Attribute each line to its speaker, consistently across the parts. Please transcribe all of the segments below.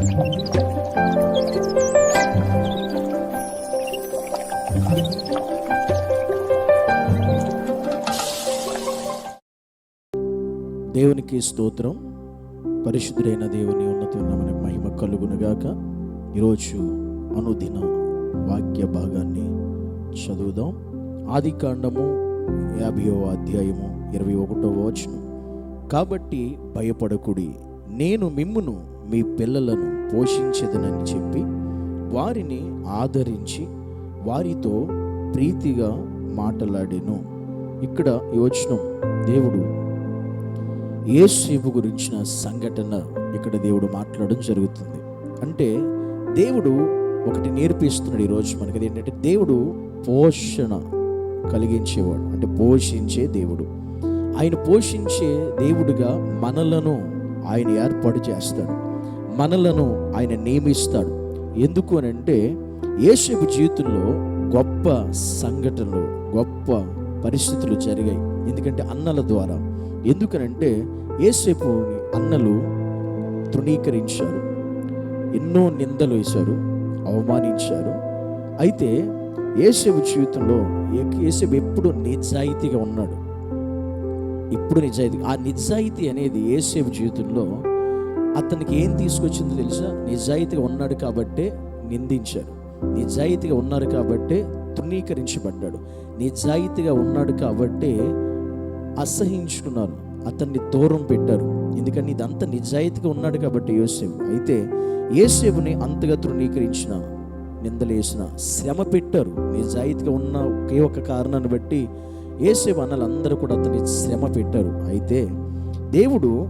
Speaker 1: దేవునికి స్తోత్రం. పరిశుద్ధుడైన దేవుని ఉన్నతమైన మహిమ కలుగునుగాక. ఈరోజు అనుదిన వాక్య భాగాన్ని చదువుదాం. ఆది కాండము యాభైవ అధ్యాయము ఇరవై ఒకటో వచనం. కాబట్టి భయపడకుడి. నేను మిమ్మును మీ పిల్లలను పోషించదనని చెప్పి వారిని ఆదరించి వారితో ప్రీతిగా మాట్లాడాను. ఇక్కడ ఈ వచనం దేవుడు యేసేపు గురించిన సంఘటన ఇక్కడ దేవుడు మాట్లాడడం జరుగుతుంది. అంటే దేవుడు ఒకటి నేర్పిస్తున్నాడు ఈరోజు మనకి. ఏంటంటే దేవుడు పోషణ కలిగించేవాడు. అంటే పోషించే దేవుడు. ఆయన పోషించే దేవుడిగా మనలను ఆయన ఏర్పాటు చేస్తాడు. మనలను ఆయన నియమిస్తాడు. ఎందుకు అని అంటే యేసేపు జీవితంలో గొప్ప సంఘటనలు గొప్ప పరిస్థితులు జరిగాయి. ఎందుకంటే అన్నల ద్వారా. ఎందుకనంటే ఏసేపు అన్నలు తృణీకరించారు. ఎన్నో నిందలు వేశారు అవమానించారు. అయితే ఏసేపు జీవితంలో ఏసేపు ఎప్పుడు నిజాయితీగా ఉన్నాడు. ఇప్పుడు నిజాయితీ ఆ నిజాయితీ అనేది ఏసేపు జీవితంలో అతనికి ఏం తీసుకొచ్చిందో తెలుసా? నిజాయితీగా ఉన్నాడు కాబట్టే నిందించారు నిజాయితీగా ఉన్నారు కాబట్టే తృణీకరించబడ్డాడు. నిజాయితీగా ఉన్నాడు కాబట్టే అసహించుకున్నారు అతన్ని దూరం పెట్టారు. ఎందుకంటే ఇదంతా నిజాయితీగా ఉన్నాడు కాబట్టి యోసేపు. అయితే యేసేపుని అంతగా తృణీకరించిన నిందలేసిన శ్రమ పెట్టారు. నిజాయితీగా ఉన్న ఒకే ఒక కారణాన్ని బట్టి ఏసేపు అన్నలందరూ కూడా అతన్ని శ్రమ పెట్టారు. అయితే దేవుడు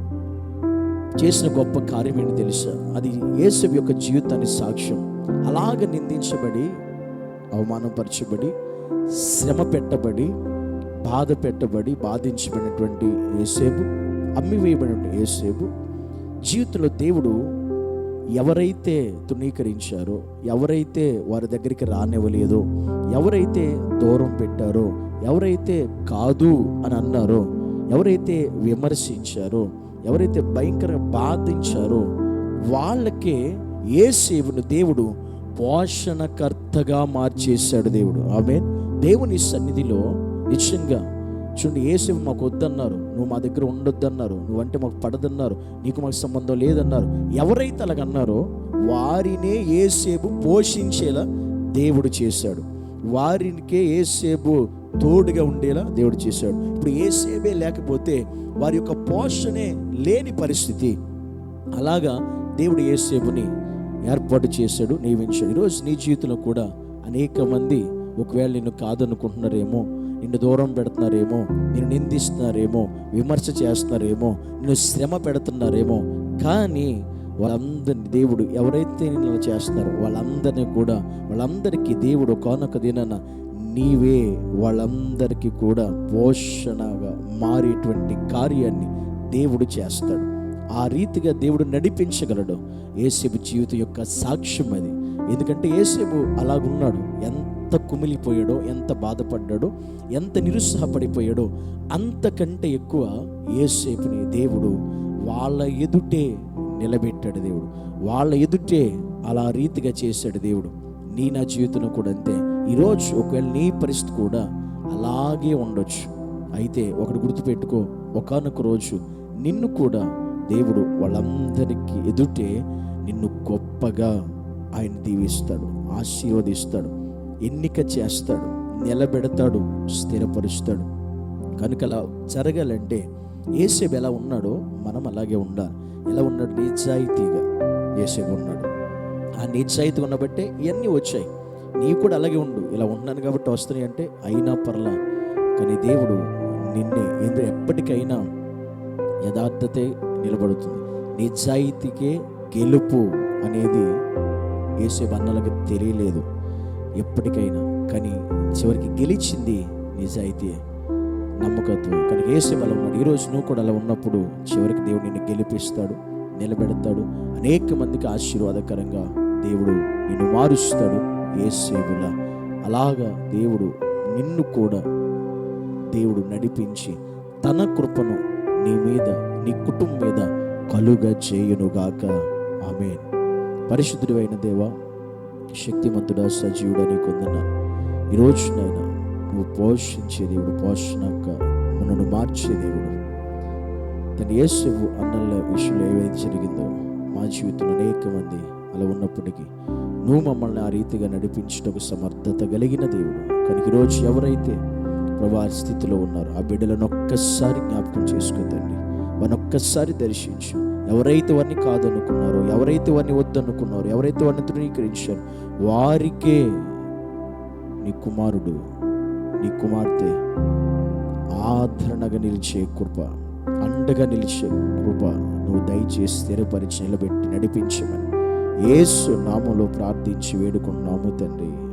Speaker 1: చేసిన గొప్ప కార్యం ఏంటి తెలుసా? అది యేసేపు యొక్క జీవితాన్ని సాక్ష్యం. అలాగ నిందించబడి అవమానపరచబడి శ్రమ పెట్టబడి బాధ పెట్టబడి బాధించబడినటువంటి ఏసేపు అమ్మివేయబడిన ఏసేపు జీవితంలో దేవుడు ఎవరైతే తృణీకరించారో ఎవరైతే వారి దగ్గరికి రానివ్వలేదో ఎవరైతే దూరం పెట్టారో ఎవరైతే కాదు అని అన్నారో ఎవరైతే విమర్శించారో ఎవరైతే భయంకరంగా బాధించారో వాళ్ళకే ఏసేవును దేవుడు పోషణకర్తగా మార్చేశాడు దేవుడు. ఆమె దేవుని సన్నిధిలో నిజంగా చూడండి ఏసేపు మాకు వద్దన్నారు. నువ్వు మా దగ్గర ఉండొద్దన్నారు. నువ్వంటే మాకు పడదన్నారు. నీకు మాకు సంబంధం లేదన్నారు. ఎవరైతే అలాగన్నారో వారినే ఏసేపు పోషించేలా దేవుడు చేశాడు. వారికే ఏసేపు తోడుగా ఉండేలా దేవుడు చేశాడు. ఇప్పుడు ఏసేబే లేకపోతే వారి యొక్క పోషణే లేని పరిస్థితి. అలాగా దేవుడు ఏసేపుని ఏర్పాటు చేశాడు నియమించాడు. ఈరోజు నీ జీవితంలో కూడా అనేక మంది ఒకవేళ నిన్ను కాదనుకుంటున్నారేమో నిన్ను దూరం పెడుతున్నారేమో నిన్ను నిందిస్తున్నారేమో విమర్శ చేస్తున్నారేమో నిన్ను శ్రమ పెడుతున్నారేమో కానీ వాళ్ళందరినీ దేవుడు ఎవరైతే నిన్ను చేస్తున్నారో వాళ్ళందరినీ కూడా వాళ్ళందరికీ దేవుడు కానొక దినాన నీవే వాళ్ళందరికీ కూడా పోషణగా మారేటువంటి కార్యాన్ని దేవుడు చేస్తాడు. ఆ రీతిగా దేవుడు నడిపించగలడు. ఏసేపు జీవితం యొక్క సాక్ష్యం అది. ఎందుకంటే ఏసేపు అలాగున్నాడు. ఎంత కుమిలిపోయాడో ఎంత బాధపడ్డాడో ఎంత నిరుత్సాహపడిపోయాడో అంతకంటే ఎక్కువ ఏసేపుని దేవుడు వాళ్ళ ఎదుటే నిలబెట్టాడు దేవుడు. వాళ్ళ ఎదుటే అలా రీతిగా చేశాడు దేవుడు. నీ నా జీవితంలో కూడా అంతే. ఈరోజు ఒకవేళ నీ పరిస్థితి కూడా అలాగే ఉండొచ్చు. అయితే ఒకటి గుర్తుపెట్టుకో ఒకనొక రోజు నిన్ను కూడా దేవుడు వాళ్ళందరికీ ఎదుటే నిన్ను గొప్పగా ఆయన దీవిస్తాడు ఆశీర్వదిస్తాడు ఎన్నిక చేస్తాడు నిలబెడతాడు స్థిరపరుస్తాడు. కనుక అలా జరగాలంటే ఏసేపు ఎలా ఉన్నాడో మనం అలాగే ఉండాలి. ఎలా ఉన్నాడు? నిజాయితీగా ఏసేపు ఉన్నాడు. ఆ నిజాయితీ ఉన్నబట్టే ఇవన్నీ వచ్చాయి. నీవు కూడా అలాగే ఉండు. ఇలా ఉన్నాను కాబట్టి వస్తున్నాయి అంటే అయినా పర్లా కానీ దేవుడు నిన్నే ఎందుకు ఎప్పటికైనా యథార్థతే నిలబడుతుంది. నిజాయితీకే గెలుపు అనేది వేసే అన్నలకు తెలియలేదు ఎప్పటికైనా కానీ చివరికి గెలిచింది నిజాయితీ నమ్మకత్వం. కానీ వేసే బలం ఉన్నాడు ఈరోజు నువ్వు కూడా అలా ఉన్నప్పుడు చివరికి దేవుడు నిన్ను గెలిపిస్తాడు నిలబెడతాడు. అనేక మందికి ఆశీర్వాదకరంగా దేవుడు నిన్ను మారుస్తాడు. ఏసేవుల అలాగా దేవుడు నిన్ను కూడా దేవుడు నడిపించి తన కృపను నీ మీద నీ కుటుంబం మీద కలుగ చేయునుగాక. ఆమె పరిశుద్ధుడు అయిన దేవ శక్తిమంతుడా సజీవుడా నీ కొందన్నా ఈరోజు నైనా నువ్వు పోషించే దేవుడు పోషణక మనను మార్చే దేవుడు. తన యేసు అన్నల విషయంలో ఏవైతే జరిగిందో మా జీవితంలో అనేక మంది అలా ఉన్నప్పటికీ నువ్వు మమ్మల్ని ఆ రీతిగా నడిపించటకు సమర్థత కలిగిన దేవుడు. కానీ ఈరోజు ఎవరైతే ప్రభా స్థితిలో ఉన్నారో ఆ బిడ్డలను ఒక్కసారి జ్ఞాపకం చేసుకోదండి వారిని ఒక్కసారి దర్శించు. ఎవరైతే వారిని కాదనుకున్నారో ఎవరైతే వారిని వద్దనుకున్నారో ఎవరైతే వారిని తృణీకరించారో వారికే నీ కుమారుడు నీ కుమార్తె ఆదరణగా నిలిచే కృప అండగా నిలిచే కృప నువ్వు దయచేసి స్థిరపరిచి నిలబెట్టి నడిపించమని ఏసు నామలో ప్రార్థించి వేడుకుంటున్నాము తండ్రి.